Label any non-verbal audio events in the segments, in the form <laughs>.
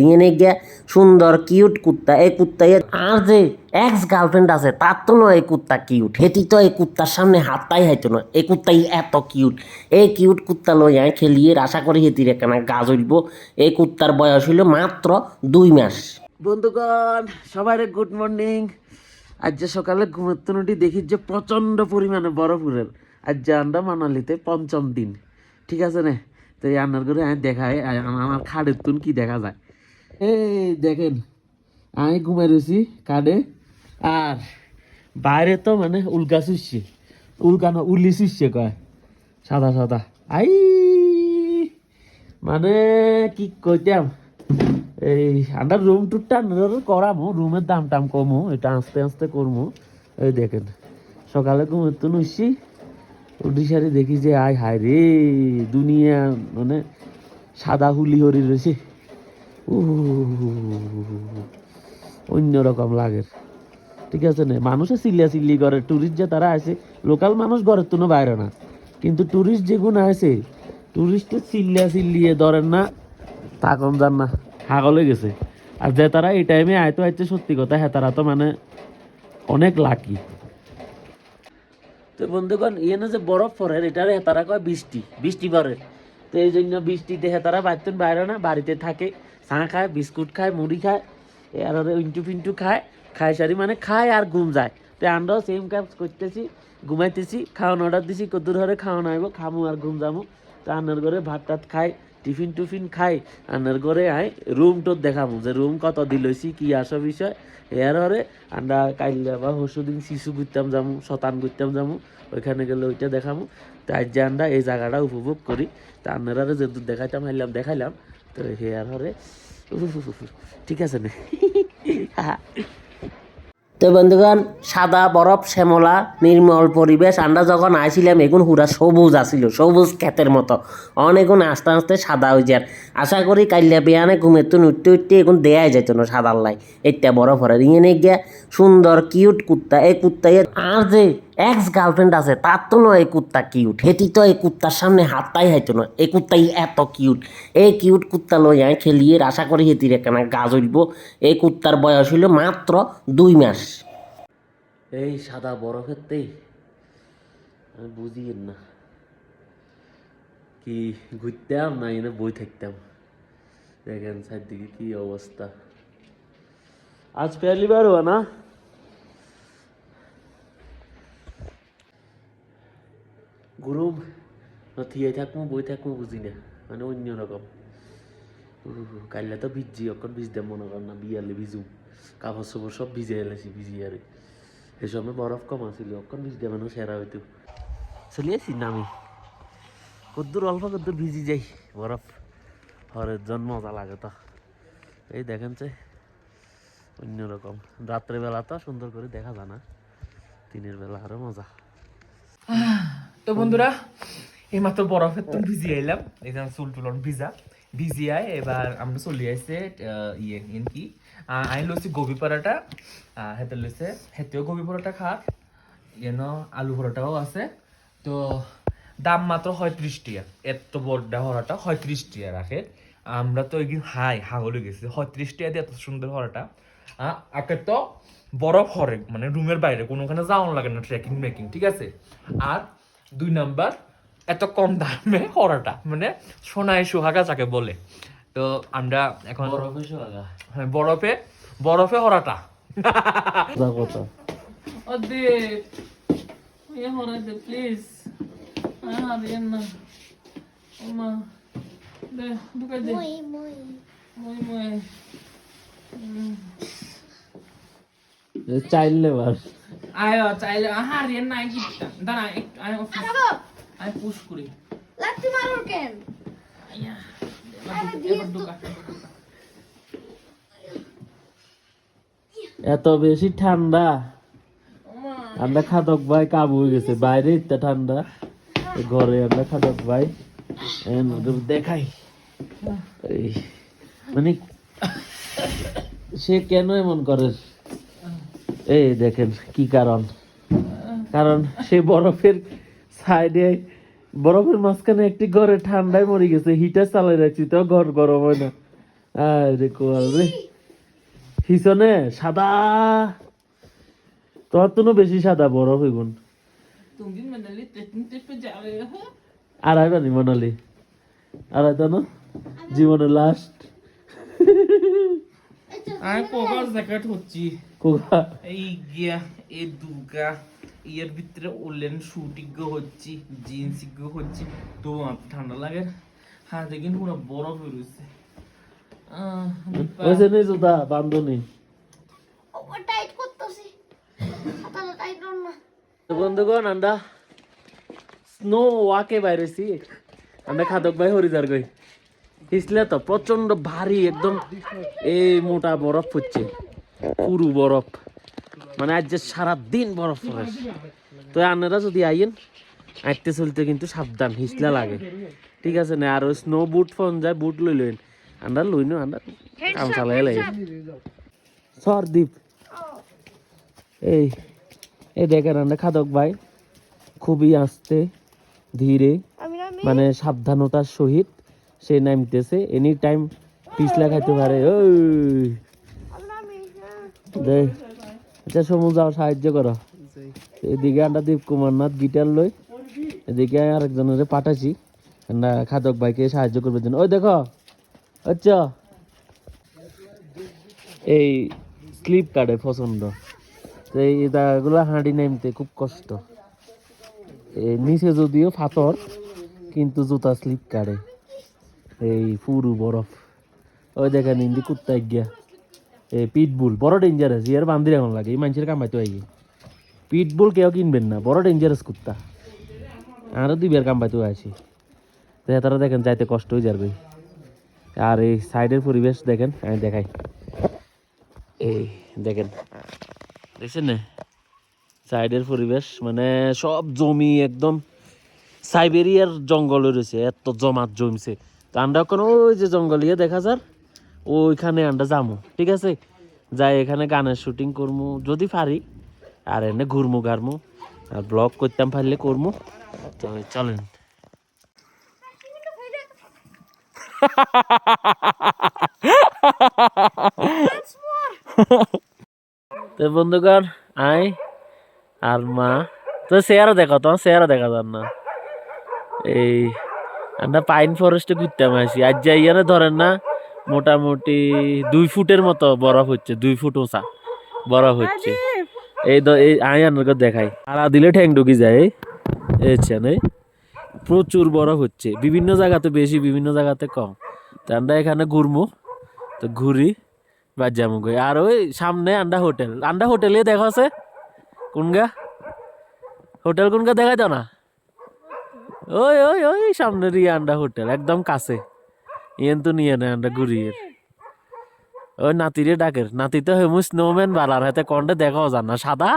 এনে গিয়া সুন্দর কিউট কুত্তা, এই কুত্তা আর যে এক্স গার্লফ্রেন্ড আছে, তার তো নয় এই কুত্তা কিউট হেটি তো এই কুত্তার সামনে হাতটাই হাইতো না এই কুত্তাই এত কিউট এই কিউট কুত্তা লই আয় খেলিয়ে আশা করি হেতির একখানা গাছ উঠব এই কুত্তার বয়স হইল মাত্র দুই মাস। বন্ধুগণ সবাই গুড মর্নিং আজ যে সকালে ঘুমোতে উঠি দেখি যে প্রচণ্ড পরিমাণে বরফ উড়ের আজ যে আমরা মানালিতে পঞ্চম দিন, ঠিক আছে না? তো এই আন্নার করে আমি আ- আমার খাড়ের তুন কি দেখা যায়? এই দেখেন, আমি ঘুমাই রয়েছি কাডে আর বাইরে তো মানে উল্কা শুচ্ছে উল্কানো উলি শুচ্ছে কয়। সাদা সাদা। আই! মানে কি কইতাম? এই আন্ডার রুম টুরটা করামো রুমের দাম টাম কমু, এটা আস্তে আস্তে করমু। এই দেখেন, সকালে ঘুমোতে নুসছি উঠি সারি দেখি যে, আয় হায় রে, দুনিয়া মানে সাদা হুলি হরি রয়েছে অন্যরকম লাগে। ঠিক আছে না? মানুষে চিল্লা চিল্লি করে টুরিস্ট যে তারা আছে লোকাল মানুষ ঘরের তো বাইরে না। কিন্তু টুরিস্ট যেগুলো আছে টুরিস্টের চিল্লা চিল্লিয়ে ধরেন না কম যান না, হাগলে গেছে। আর যে তারা এই টাইমে আয়তো আইছে সত্যি কথা হ্যাঁ তারা তো মানে অনেক লাকি তো বন্ধুগণ ইয়ে না যে বরফ পড়ে এটারে তারা কয় বৃষ্টি বৃষ্টি পড়ে তো এই জন্য বৃষ্টিতে তারা বাড়তেন বাইরে না, বাড়িতে থাকে। চা খায়, বিস্কুট খায়, মুড়ি খায় আর ইন্টু ফিন্টু খায় খায় সারি মানে খায় আর ঘুম যায়। তো আমরাও সেম কাজ করতেছি, ঘুমাইতেছি, খাওয়ানো অর্ডার দিছি, কদ্দুর ধরে খাওয়ানো আইব, খামু আর ঘুম যাব তো আন্নার ঘরে ভাত টাত খাই টিফিন টুফিন খাই আন্নার ঘরে আই রুম টোর দেখামু যে রুম কত দিলইছি কি আসা বিষয়। এর হরে আমরা কাইলে বা হসু দিন শিশু ঘুরতাম যামু, শতান ঘুরতাম যামু, ওইখানে গেলে ওইটা দেখামু। তাই যে আমরা এই জায়গাটা উপভোগ করি। তা আপনারা যেহেতু দেখাইতাম হাইলাম দেখাইলাম। তো হেয়ার হরে ঠিক আছে না? <laughs> তো বন্ধুগণ, সাদা বরফ, শ্যামলা, নির্মল পরিবেশ, আমরা যখন আইছিলাম, এগুন হুরা সবুজ আসিল সবুজ ক্ষেতের মতো। অনেকগুণ আস্তে আস্তে সাদা হয়ে যায় আশা করি কাইলে বেয়ানে ঘুমের তুন উঠতে উঠতে এখন দেয়াই যাইত না সাদার লাই। এটা বরফ হরে ইয়ে গিয়া সুন্দর কিউট কুত্তা, এই কুত্তা আর যে এক্স গার্লফ্রেন্ড আছে, তার তো নয় এই কুত্তা কিউট হেটি তো এই কুত্তার সামনে হাতটাই হাইতো না। এই কুত্তাই এত কিউট এই কিউট কুত্তা লই আয় খেলিয়ে আশা করি হেতির একখানা গাছ উঠব এই কুত্তার বয়স হইল মাত্র দুই মাস। এই সাদা বরফেরতেই আমি বুঝি না। কি ঘুরতাম না এনে বই থাকতাম? দেখেন চারদিকে কি অবস্থা। আজ পেয়ালি বার হওয়া না? গরম না থিয়ে থাকব বই থাকব বুঝি না মানে অন্যরকম কাইলে তো ভিজি অকন ভিজতে মনে কর না বিয়ালে ভিজু কাপড় চোপড় সব ভিজে এলেছি ভিজি আর এই সময় বরফ কম আছিল অকন ভিজতে মানুষ সেরা হইতো চলি আছি না আমি কদ্দুর অল্প কদ্দুর ভিজি যাই বরফ হরের জন্ম মজা লাগে তো এই দেখেন যে অন্যরকম রাত্রেবেলা তো সুন্দর করে দেখা যায় না দিনের বেলা আরও মজা তো বন্ধুরা এইমাত্র বরফের তো ভিজি আইলাম। এখানে চুল টুলন ভিজা ভিজি আয় এবার আমরা চলে আসছে ইয়ে ইন কি? আই লইছি গোবি পরোটা। হেতে লইছে হেতেও গোবি পরোটা খাক ইয়েন আলু পরোটাও আছে। তো দাম মাত্র পঁয়ত্রিশ টিয়া। এত বড়টা হরাটা পঁয়ত্রিশ টিয়া রাখে। আমরা তো একদিন হাই হাগলে গেছি। পঁয়ত্রিশ টিয়া দিয়ে এত সুন্দর হরাটা আগে তো বরফ হরে মানে রুমের বাইরে কোনোখানে যাওয়ানো লাগে না ট্রেকিং মেকিং ঠিক আছে? আর দুই নাম্বার এত কম দামে হরাটা মানে সোনায় সুহাগা যাকে বলে। তো আমরা এখন বরফে সোহাগা। হ্যাঁ, বরফে বরফে হরাটা যা কথা অদে ইয়ে প্লিজ ইয়ে না। ওমা দে. মই মই। চাইল্ড লেবার আয় চাইলে আহার ইয়ে নাই কি দাঁড়া একটু আয় আয় পুশ করি। ঢুকা এত বেশি ঠান্ডা। আমরা খাদক ভাই কাবু হয়ে গেছে। বাইরে ইত্যা ঠান্ডা। ঘরে আমরা খাদক ভাই। দেখাই। মানে সে কেন এমন করে? এই দেখেন কি কারণ? কারণ সে বরফের সাইডে বরফের মাঝখানে একটি ঘরে ঠান্ডায় মরে গেছে হিটার চালাই রাখছি তো ঘর গরম হয় না। আরে কোয়াল রে। সাদা। তোর তো বেশি সাদা বরফ এগুন হ্যাঁ? আড়াই পানি মনালি? আড়াই তো না? জীবনের লাস্ট আমি কোকার জ্যাকেট হচ্ছি কোকা এই গিয়া এই দুর্গা ইয়ের ভিতরে ওলেন শুটিং হচ্ছি জিন্স হচ্ছি। তো ঠান্ডা লাগে হাতে কিন্তু পুরো বরফ আহ, ওইসে নেই জুতা বান্ধনি। ওভার টাইট করতেছি। টাইট না। বন্ধুগণ আমরা স্নো ওয়াকে বাইরেছি আমরা খাদক ভাই হরিদার গই হিসলে তো প্রচণ্ড ভারী একদম এই মোটা বরফ হচ্ছে পুরু বরফ। মানে আজ যে সারা দিন বরফ পড়ে। তো আপনারা যদি আইয়েন আঁটতে চলতে কিন্তু সাবধান, হিসলা লাগে। ঠিক আছে, না, আর ওই স্নো বুট ফোন যায় বুট লই লইন আমরা লইন আমরা কাম চালাই লাগে সরদীপ, এই এই দেখেন আমরা খাদক ভাই, খুবই আস্তে, ধীরে মানে সাবধানতার সহিত সে নামতেছে। এনি টাইম পিছলা খাইতে পারে, ওই। আচ্ছা সমু যাও সাহায্য করো। এদিকে আমরা দীপ কুমার নাথ গিটার লই এদিকে আরেকজনের আমরা খাদক ভাইকে সাহায্য করবে জন্য। ওই দেখো আচ্ছা। এই স্লিপ কাটে পছন্দ। তো এই জায়গাগুলো হাঁড়ি নামতে খুব কষ্ট। এই নিচে যদিও ফাতর কিন্তু জুতা স্লিপ কাটে এই পুরু বরফ। ওই দেখেন ইন্দি কুত্তা গিয়া। এই পিটবুল বড় ডেঞ্জারাস ইয়ার বান্দির এখন লাগে, এই মানুষের কামাইতে হয় পিটবুল কেউ কিনবেন না, বড় ডেঞ্জারাস কুত্তা। আরও দুইবার কামাইতে আছি তো তারা দেখেন, যাইতে কষ্ট হয়ে যাবে আর এই সাইডের পরিবেশ দেখেন, আমি দেখাই। এই দেখেন, দেখছেন না? সাইডের পরিবেশ মানে সব জমি একদম সাইবেরিয়ার জঙ্গল রয়েছে, এত জমাত জমছে। তো আমরা ওই যে জঙ্গল ইয়ে দেখা যার ওইখানে আমরা যাব ঠিক আছে? যাই এখানে গানের শুটিং করব যদি পারি, আর এনে ঘুরমু ঘারমু আর ব্লগ করতাম পারলে করব তো চলেন। তো বন্ধুগণ, আই আর মা, তো চেয়ারও দেখো, তোমার চেয়ারও দেখা যান না। এই, আমরা পাইন ফরেস্টে ঘুরতাম, আসি। আজ যাই ধরেন না মোটামুটি দুই ফুটের মতো বরফ হচ্ছে দুই ফুট উঁচা বরফ হচ্ছে। এই এই আই আপনাকে দেখাই। আর দিলে ঠ্যাং ঢুকি যায় এসছেন এই প্রচুর বরফ হচ্ছে। বিভিন্ন জায়গাতে বেশি বিভিন্ন জায়গাতে কম। তো আমরা এখানে ঘুরমু তো ঘুরি বা যাব গই আর ওই সামনে আন্ডা হোটেল। আন্ডা হোটেলে দেখা আছে? কোনগা? হোটেল কোনগা দেখাই দাও না। ওই ওই ওই সামনের ইয়ে আন্ডা হোটেল একদম কাছে। ইয়েন তো নিয়ে ঘুরিয়ে ওই নাতিরে ডাকের। নাতি তো হেমু স্নোম্যান বালার হাতে কন্ডে দেখাও যান না সাদা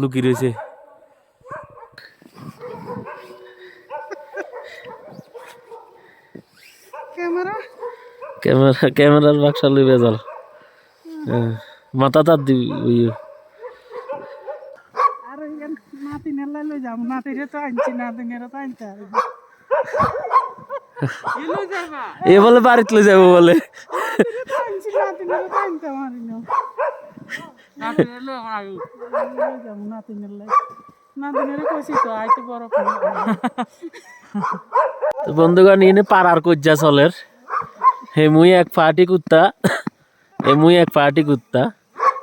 লুকি রয়েছে ক্যামেরা? ক্যামেরার বাক্স লইবে যাল। মাথা তার দিবি ওই ইয়ান লই যাম। নাতিরে তো আনছি তো আনতে লই এ বলে বাড়িতে লই যাব বলে। বন্ধুগণ এনে পাড়ার কজ্জা চলের। হেমুই এক পার্টি কুত্তা। হেমুই এক পার্টি কুত্তা।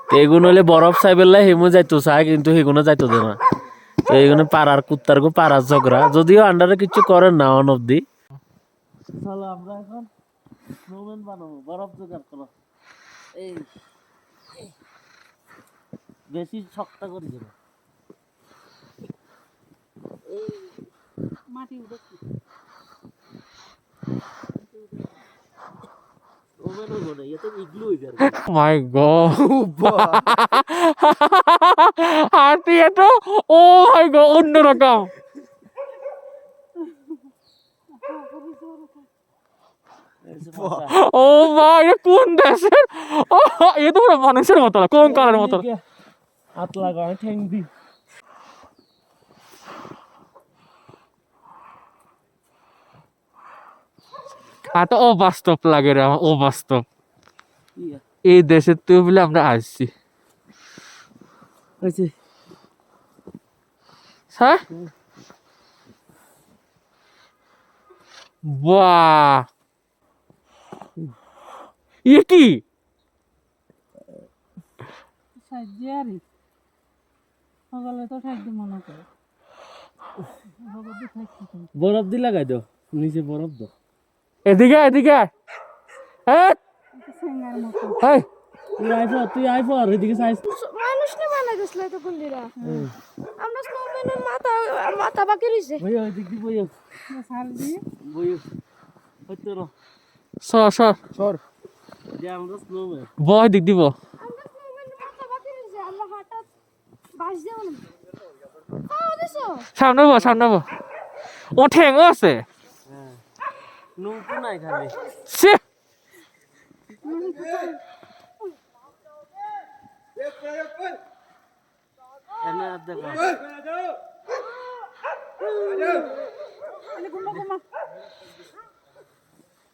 তো এগুলো হলে বরফ সাইবেল্লা হেমু যাইতো চায় কিন্তু সেগুলো যাইতো দে না তো এইগুলো পাড়ার কুত্তার পাড়ার ঝগড়া। যদিও আন্ডারে কিছু করেন না অন অব্দি চলো আমরা এখন স্নোম্যান বানাবো বরফ জোগাড় করো এই। বেশি শক্ত করি দেবো মাটি উঠে মাই গড হাঁটি এটা ও মাই গড অন্যরকম ও মা এটা কোন দেশের এ তো পুরো মানুষের মতো না কোন কালের মতো। হাত লাগায় ঠ্যাং দি আর তো অবাস্তব লাগে রে আমার অবাস্তব এই দেশের তো বলে আমরা আসছি হ্যাঁ বাহ এ কি? মনে করে। বরফ দি লাগাই দাও নিচে বরফ দাও। এদিকে এদিকে। হ্যাঁ? এই, তুই আইফ তুই আইফ আর এদিকে সাইজ। মানুষ নে বানা গেছিল তো কুন্দিরা। আমরা স্নোম্যানের মাথা মাথা বাকি রইছে। বইও এদিক দি বইও সার হইতো র। সর। সর। বয় দিক দিব সামনে বো সামনে বো ও ঠেঙ্গো আছে?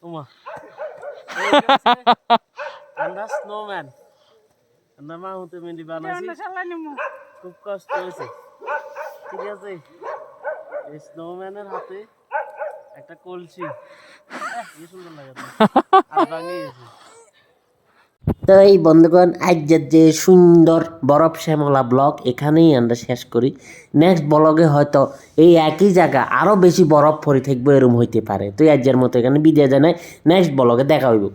ওমা আমরা স্নোম্যান আমরা মা হতে মেন্দি বানাইছি খুব কষ্ট হয়েছে ঠিক আছে এই স্নোম্যানের হাতে একটা কলসি কি সুন্দর লাগে আর গেছে তো এই বন্ধুগণ আজকের যে সুন্দর বরফ শ্যামলা ব্লগ এখানেই আমরা শেষ করি। নেক্সট ব্লগে হয়তো এই একই জায়গা আরও বেশি বরফ পরে থাকব এরম হইতে পারে। তো আজ্যের মতো এখানে বিদায় জানাই। নেক্সট ব্লগে দেখা হইব।